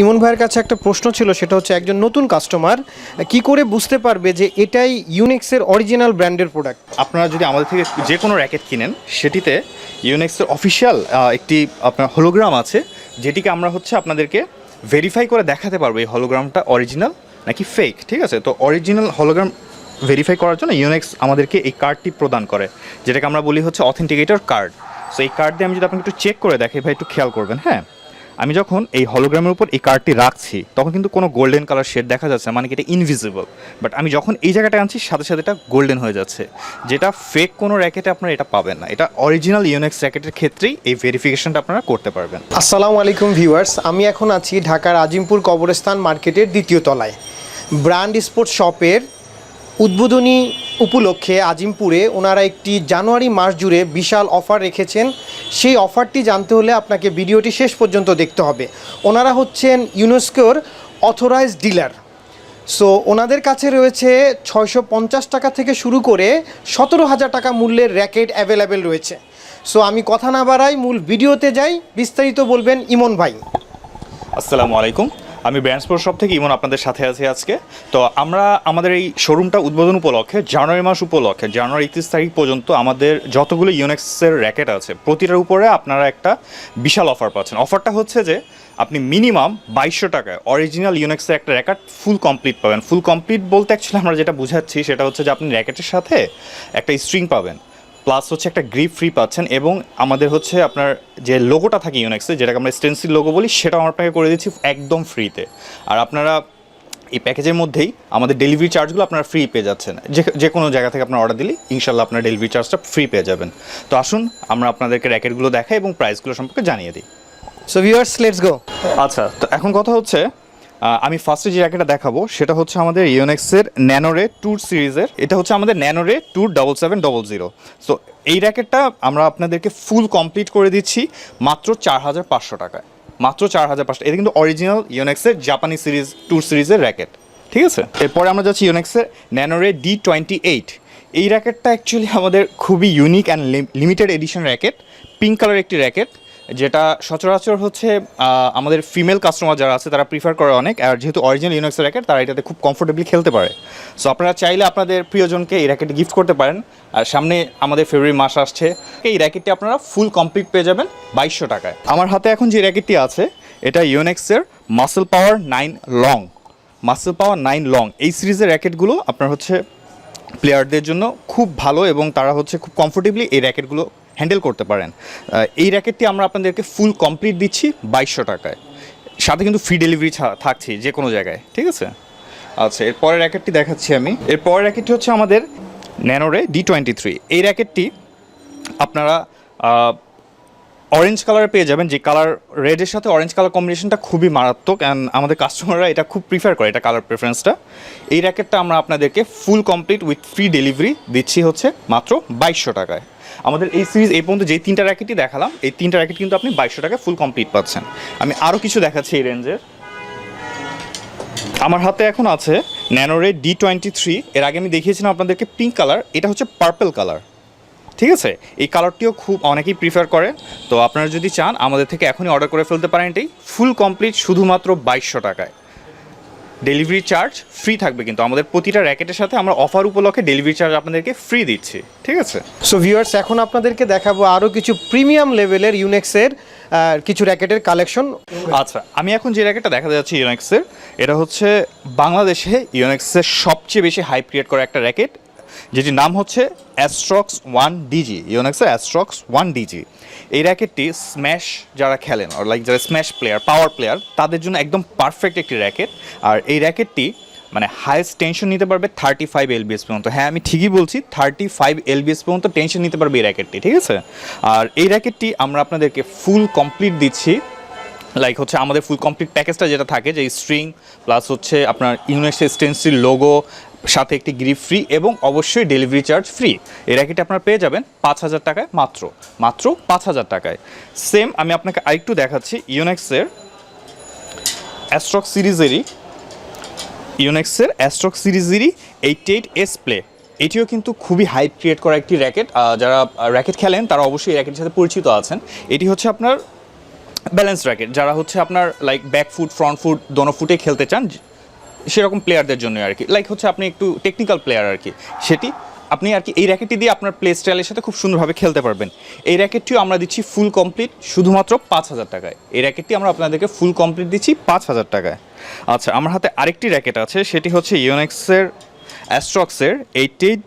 ইমন ভাইয়ের কাছে একটা প্রশ্ন ছিল, সেটা হচ্ছে একজন নতুন কাস্টমার কি করে বুঝতে পারবে যে এটাই ইউনিক্সের অরিজিনাল ব্র্যান্ডের প্রোডাক্ট আপনারা যদি আমাদের থেকে যে কোনো র্যাকেট কিনেন, সেটিতে ইউনেক্সের অফিসিয়াল একটি আপনার হলোগ্রাম আছে, যেটিকে আমরা হচ্ছে আপনাদেরকে ভেরিফাই করে দেখাতে পারব এই হলোগ্রামটা অরিজিনাল নাকি ফেক ঠিক আছে? তো অরিজিনাল হলোগ্রাম ভেরিফাই করার জন্য ইউনেক্স আমাদেরকে এই কার্ডটি প্রদান করে, যেটাকে আমরা বলি হচ্ছে অথেন্টিকেটর কার্ড সো এই কার্ড দিয়ে আমি যদি আপনাকে একটু চেক করে দেখি ভাই, একটু খেয়াল করবেন হ্যাঁ? আমি যখন এই হলোগ্রামের উপর এই কার্ডটি রাখছি তখন কিন্তু কোনো গোল্ডেন কালার শেড দেখা যাচ্ছে না, মানে কি এটা ইনভিজিবল বাট আমি যখন এই জায়গাটা আনছি সাথে সাথে এটা গোল্ডেন হয়ে যাচ্ছে। যেটা ফেক কোনো র্যাকেটে আপনারা এটা পাবেন না। এটা অরিজিনাল ইউনেক্স র্যাকেটের ক্ষেত্রেই এই ভেরিফিকেশনটা আপনারা করতে পারবেন। আসসালামু আলাইকুম ভিউয়ার্স আমি এখন আছি ঢাকার আজিমপুর কবরস্থান মার্কেটের দ্বিতীয় তলায়। ব্র্যান্ড স্পোর্টস শপের উদ্বোধনী উপলক্ষে আজিমপুরে ওনারা একটি জানুয়ারি মাস জুড়ে বিশাল অফার রেখেছেন। সেই অফারটি জানতে হলে আপনাকে ভিডিওটি শেষ পর্যন্ত দেখতে হবে। ওনারা হচ্ছেন ইউনেস্কোর অথরাইজড ডিলার। সো, ওনাদের কাছে রয়েছে ছয়শো পঞ্চাশ টাকা থেকে শুরু করে সতেরো হাজার টাকা মূল্যের র্যাকেট অ্যাভেলেবেল রয়েছে। সো, আমি কথা না বাড়াই, মূল ভিডিওতে যাই। বিস্তারিত বলবেন ইমন ভাই। আসসালামু আলাইকুম। আমি ব্র্যান্ড স্পোর্ট শপ থেকে ইমন আপনাদের সাথে আছি আজকে। তো আমরা আমাদের এই শোরুমটা উদ্বোধন উপলক্ষে, জানুয়ারি মাস উপলক্ষে, জানুয়ারি একত্রিশ তারিখ পর্যন্ত আমাদের যতগুলো ইউনেক্সের র্যাকেট আছে, প্রতিটার উপরে আপনারা একটা বিশাল অফার পাচ্ছেন। অফারটা হচ্ছে যে, আপনি মিনিমাম বাইশশো টাকায় অরিজিনাল ইউনেক্সের একটা র্যাকেট ফুল কমপ্লিট পাবেন। ফুল কমপ্লিট বলতে অ্যাকচুয়ালি আমরা যেটা বুঝাচ্ছি, সেটা হচ্ছে যে আপনি র্যাকেটের সাথে একটা স্ট্রিং পাবেন। প্লাস হচ্ছে একটা গ্রিপ ফ্রি পাচ্ছেন এবং আমাদের হচ্ছে আপনার যে লোগোটা থাকে ইউনেক্সে যেটাকে আমরা স্টেন্সিল লোগো বলি সেটাও আমরা আপনাকে করে দিচ্ছি একদম ফ্রিতে আর আপনারা এই প্যাকেজের মধ্যেই আমাদের ডেলিভারি চার্জগুলো আপনারা ফ্রি পেয়ে যাচ্ছেন। যে যে কোনো জায়গা থেকে আপনার অর্ডার দিলে ইনশাল্লাহ আপনার ডেলিভারি চার্জটা ফ্রি পেয়ে যাবেন। তো আসুন আমরা আপনাদেরকে র্যাকেটগুলো দেখাই এবং প্রাইসগুলো সম্পর্কে জানিয়ে দিই। সো ভিউয়ার্স লেটস গো আচ্ছা তো এখন কথা হচ্ছে আমি ফার্স্টে যে র্যাকেটটা দেখাবো, সেটা হচ্ছে আমাদের ইউনেক্সের ন্যানোরে ট্যুর সিরিজের এটা হচ্ছে আমাদের Nanoray tour double seven double zero so এই র্যাকেটটা আমরা আপনাদেরকে ফুল কমপ্লিট করে দিচ্ছি মাত্র চার হাজার পাঁচশো টাকায়। মাত্র চার হাজার পাঁচশো। এটা কিন্তু অরিজিনাল ইউনেক্সের জাপানি সিরিজ ট্যুর সিরিজের র্যাকেট ঠিক আছে? এরপরে আমরা যাচ্ছি ইউনেক্সের ন্যানোরে ডি টোয়েন্টি এইট এই র্যাকেটটা অ্যাকচুয়ালি আমাদের খুবই unique and limited edition racket pink colour একটি র্যাকেট যেটা সচরাচর হচ্ছে আমাদের ফিমেল কাস্টমার যারা আছে, তারা প্রিফার করে অনেক। আর যেহেতু অরিজিনাল ইউনেক্সের র্যাকেট তারা এটাতে খুব কমফোর্টেবলি খেলতে পারে। সো আপনারা চাইলে আপনাদের প্রিয়জনকে এই র্যাকেট গিফট করতে পারেন। আর সামনে আমাদের ফেব্রুয়ারি মাস আসছে, এই র্যাকেটটি আপনারা ফুল কমপ্লিট পেয়ে যাবেন বাইশশো টাকায়। আমার হাতে এখন যে র্যাকেটটি আছে, এটা ইউনেক্সের muscle power nine long muscle power nine long এই সিরিজের র্যাকেটগুলো আপনার হচ্ছে প্লেয়ারদের জন্য খুব ভালো এবং তারা হচ্ছে খুব কমফোর্টেবলি এই র্যাকেটগুলো হ্যান্ডেল করতে পারেন। এই র্যাকেটটি আমরা আপনাদেরকে ফুল কমপ্লিট দিচ্ছি বাইশশো টাকায়। সাথে কিন্তু ফ্রি ডেলিভারি থাকছে যে কোনো জায়গায়, ঠিক আছে? আচ্ছা এরপরের র্যাকেটটি দেখাচ্ছি আমি। এরপরের র্যাকেটটি হচ্ছে আমাদের ন্যানোরে ডি টোয়েন্টি থ্রি। এই র্যাকেটটি আপনারা অরেঞ্জ কালার পেয়ে যাবেন, যে কালার রেডের সাথে অরেঞ্জ কালার কম্বিনেশনটা খুবই মারাত্মক অ্যান্ড আমাদের কাস্টমাররা এটা খুব প্রিফার করে, এটা কালার প্রেফারেন্সটা এই র্যাকেটটা আমরা আপনাদেরকে full complete with free delivery দিচ্ছি হচ্ছে মাত্র বাইশশো টাকায়। আমাদের এই সিরিজ এই পর্যন্ত যে তিনটা র্যাকেটই দেখালাম, এই তিনটা র্যাকেট কিন্তু আপনি বাইশশো টাকায় ফুল কমপ্লিট পাচ্ছেন। আমি আরও কিছু দেখাচ্ছি এই রেঞ্জের আমার হাতে এখন আছে ন্যানোরে ডি টোয়েন্টি থ্রি এর আগে আমি দেখিয়েছিলাম আপনাদেরকে পিঙ্ক কালার এটা হচ্ছে পার্পেল কালার ঠিক আছে? এই কালারটিও খুব অনেকেই প্রিফার করে। তো আপনারা যদি চান, আমাদের থেকে এখনই অর্ডার করে ফেলতে পারেন এটাই। ফুল কমপ্লিট শুধুমাত্র বাইশশো টাকায়। ডেলিভারি চার্জ ফ্রি থাকবে কিন্তু আমাদের প্রতিটা র্যাকেটের সাথে আমরা অফার উপলক্ষে ডেলিভারি চার্জ আপনাদেরকে ফ্রি দিচ্ছি ঠিক আছে? সো ভিউয়ার্স এখন আপনাদেরকে দেখাবো আরও কিছু প্রিমিয়াম লেভেলের ইউনেক্সের কিছু র্যাকেটের কালেকশন আচ্ছা আমি এখন যে র্যাকেটটা দেখা যাচ্ছি ইউনেক্সের এটা হচ্ছে বাংলাদেশে ইউনেক্সের সবচেয়ে বেশি হাইপ ক্রিয়েট করা একটা র্যাকেট যেটির নাম হচ্ছে অ্যাস্ট্রক্স ওয়ান ডিজি ইউনেক্সের অ্যাস্ট্রক্স ওয়ান ডিজি এই র্যাকেটটি স্ম্যাশ যারা খেলেন আর লাইক যারা স্ম্যাশ প্লেয়ার পাওয়ার প্লেয়ার তাদের জন্য একদম পারফেক্ট একটি র্যাকেট। আর এই র্যাকেটটি মানে হাইয়েস্ট টেনশন নিতে পারবে থার্টি ফাইভ এলবিএস পর্যন্ত। হ্যাঁ আমি ঠিকই বলছি thirty five L B S পর্যন্ত টেনশন নিতে পারবে এই র্যাকেটটি, ঠিক আছে? আর এই র্যাকেটটি আমরা আপনাদেরকে ফুল কমপ্লিট দিচ্ছি। লাইক হচ্ছে আমাদের ফুল কমপ্লিট প্যাকেজটা যেটা থাকে, যে স্ট্রিং প্লাস হচ্ছে আপনার ইউনিভার্সিটি স্টেন্সিল লোগো সাথে একটি গ্রিপ ফ্রি এবং অবশ্যই ডেলিভারি চার্জ ফ্রি এই র্যাকেটে আপনারা পেয়ে যাবেন পাঁচ হাজার টাকায় মাত্র মাত্র পাঁচ হাজার টাকায়। সেম আমি আপনাকে আরেকটু দেখাচ্ছি ইউনেক্সের অ্যাস্ট্রক সিরিজেরই ইউনেক্সের অ্যাস্ট্রক সিরিজেরই এইট এইট এস প্লে এটিও কিন্তু খুবই হাইপ ক্রিয়েট করা একটি র্যাকেট যারা র্যাকেট খেলেন, তারা অবশ্যই এই র্যাকেটের সাথে পরিচিত আছেন। এটি হচ্ছে আপনার ব্যালেন্স র্যাকেট যারা হচ্ছে আপনার like back foot front foot দোনো ফুটে খেলতে চান সেরকম প্লেয়ারদের জন্য আর কি। লাইক হচ্ছে আপনি একটু টেকনিক্যাল প্লেয়ার আর কি। সেটি আপনি আর কি এই র্যাকেটটি দিয়ে আপনার প্লে স্টাইলের সাথে খুব সুন্দরভাবে খেলতে পারবেন। এই র্যাকেটটিও আমরা দিচ্ছি ফুল কমপ্লিট শুধুমাত্র পাঁচ হাজার টাকায়। এই র্যাকেটটি আমরা আপনাদেরকে ফুল কমপ্লিট দিচ্ছি পাঁচ হাজার টাকায়। আচ্ছা আমার হাতে আরেকটি র্যাকেট আছে, সেটি হচ্ছে ইউনেক্সের অ্যাস্ট্রক্সের এইট এইট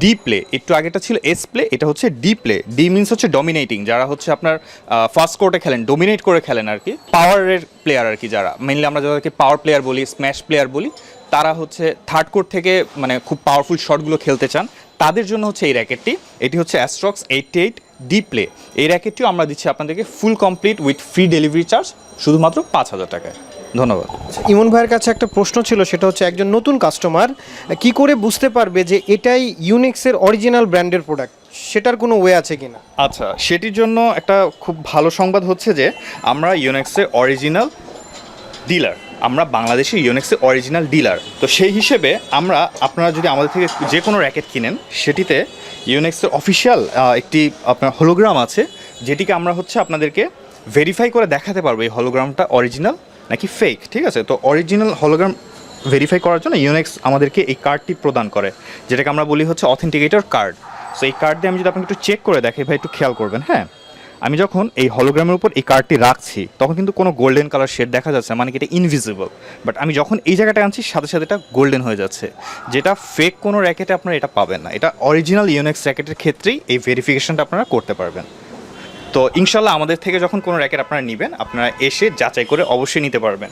ডি প্লে একটু আগেটা ছিল এস প্লে এটা হচ্ছে ডি প্লে ডি মিনস হচ্ছে ডমিনেটিং যারা হচ্ছে আপনার ফার্স্ট কোর্টে খেলেন ডোমিনেট করে খেলেন আর কি পাওয়ারের প্লেয়ার আর কি যারা। মেনলি আমরা যাদেরকে পাওয়ার প্লেয়ার বলি স্ম্যাশ প্লেয়ার বলি, তারা হচ্ছে থার্ড কোর্ট থেকে মানে খুব পাওয়ারফুল শটগুলো খেলতে চান। তাদের জন্য হচ্ছে এই র্যাকেটটি এটি হচ্ছে Astrox eight eight D play এই র্যাকেটটিও আমরা দিচ্ছি আপনাদেরকে full complete with free delivery charge শুধুমাত্র পাঁচ হাজার টাকায়। ধন্যবাদ। ইমন ভাইয়ের কাছে একটা প্রশ্ন ছিল সেটা হচ্ছে একজন নতুন কাস্টমার কি করে বুঝতে পারবে যে এটাই ইউনিক্সের অরিজিনাল ব্র্যান্ডের প্রোডাক্ট সেটার কোনো ওয়ে আছে কি না আচ্ছা সেটির জন্য একটা খুব ভালো সংবাদ হচ্ছে যে আমরা ইউনেক্সের অরিজিনাল ডিলার আমরা বাংলাদেশের ইউনেক্সের অরিজিনাল ডিলার তো সেই হিসেবে আমরা আপনারা যদি আমাদের থেকে যে কোনো র্যাকেট কিনেন সেটিতে ইউনেক্সের অফিসিয়াল একটি আপনার হলোগ্রাম আছে যেটিকে আমরা হচ্ছে আপনাদেরকে ভেরিফাই করে দেখাতে পারব এই হলোগ্রামটা অরিজিনাল নাকি ফেক ঠিক আছে? তো অরিজিনাল হলোগ্রাম ভেরিফাই করার জন্য ইউনেক্স আমাদেরকে এই কার্ডটি প্রদান করে, যেটাকে আমরা বলি হচ্ছে অথেন্টিকেটর কার্ড সো এই কার্ড দিয়ে আমি যদি আপনাকে একটু চেক করে দেখি ভাই, একটু খেয়াল করবেন হ্যাঁ? আমি যখন এই হলোগ্রামের উপর এই কার্ডটি রাখছি, তখন কিন্তু কোনো গোল্ডেন কালার শেড দেখা যাচ্ছে মানে কি এটা ইনভিজিবল বাট আমি যখন এই জায়গাটা আনছি, সাথে সাথে এটা গোল্ডেন হয়ে যাচ্ছে। যেটা ফেক কোনো র্যাকেটে আপনারা এটা পাবেন না। এটা অরিজিনাল ইউনেক্স র্যাকেটের ক্ষেত্রেই এই ভেরিফিকেশনটা আপনারা করতে পারবেন। তো ইনশাল্লাহ আমাদের থেকে যখন কোনো র্যাকেট আপনারা নেবেন, আপনারা এসে যাচাই করে অবশ্যই নিতে পারবেন।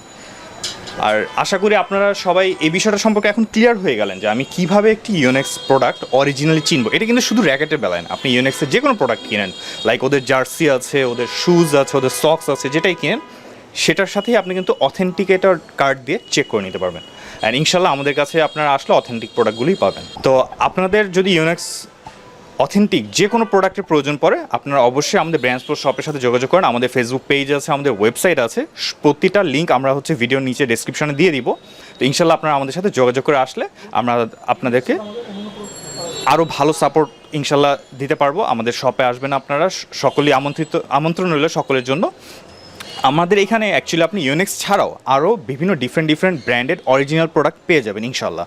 আর আশা করি আপনারা সবাই এই বিষয়টা সম্পর্কে এখন ক্লিয়ার হয়ে গেলেন যে আমি কীভাবে একটি ইউনেক্স প্রোডাক্ট অরিজিনালি চিনব। এটা কিন্তু শুধু র্যাকেটের বেলায় না, আপনি ইউনেক্সের যে কোনো প্রোডাক্ট কিনেন লাইক ওদের জার্সি আছে, ওদের শুজ আছে, ওদের সক্স আছে, যেটাই কিনেন, সেটার সাথেই আপনি কিন্তু অথেন্টিকেটর কার্ড দিয়ে চেক করে নিতে পারবেন। অ্যান্ড ইনশাল্লাহ আমাদের কাছে আপনারা আসলে অথেন্টিক প্রোডাক্টগুলোই পাবেন। তো আপনাদের যদি ইউনেক্স অথেন্টিক যে কোনো প্রোডাক্টের প্রয়োজন পড়ে, আপনারা অবশ্যই আমাদের ব্র্যান্ড স্পোর্ট শপের সাথে যোগাযোগ করেন। আমাদের ফেসবুক পেজ আছে, আমাদের ওয়েবসাইট আছে। প্রতিটা লিঙ্ক আমরা হচ্ছে ভিডিওর নিচে ডেসক্রিপশনে দিয়ে দিব। তো ইনশাল্লাহ আপনারা আমাদের সাথে যোগাযোগ করে আসলে আমরা আপনাদেরকে আরও ভালো সাপোর্ট ইনশাল্লাহ দিতে পারব। আমাদের শপে আসবেন আপনারা। সকলেই আমন্ত্রিত, আমন্ত্রণ রইল সকলের জন্য। আমাদের এখানে অ্যাকচুয়ালি আপনি ইউনেক্স ছাড়াও আরও বিভিন্ন different different branded original product পেয়ে যাবেন ইনশাল্লাহ।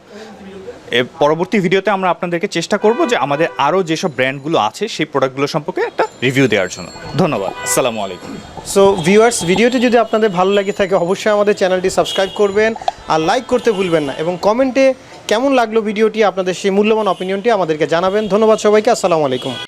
পরবর্তী ভিডিওতে আমরা আপনাদেরকে চেষ্টা করব যে আমাদের আরও যেসব ব্র্যান্ডগুলো আছে, সেই প্রোডাক্টগুলো সম্পর্কে একটা রিভিউ দেওয়ার জন্য। ধন্যবাদ। আসসালামু আলাইকুম। সো ভিউয়ার্স ভিডিওটি যদি আপনাদের ভালো লাগে থাকে, অবশ্যই আমাদের চ্যানেলটি সাবস্ক্রাইব করবেন আর লাইক করতে ভুলবেন না এবং কমেন্টে কেমন লাগল ভিডিওটি, আপনাদের সেই মূল্যবান অপিনিয়নটি আমাদেরকে জানাবেন। ধন্যবাদ সবাইকে, আসসালামু আলাইকুম।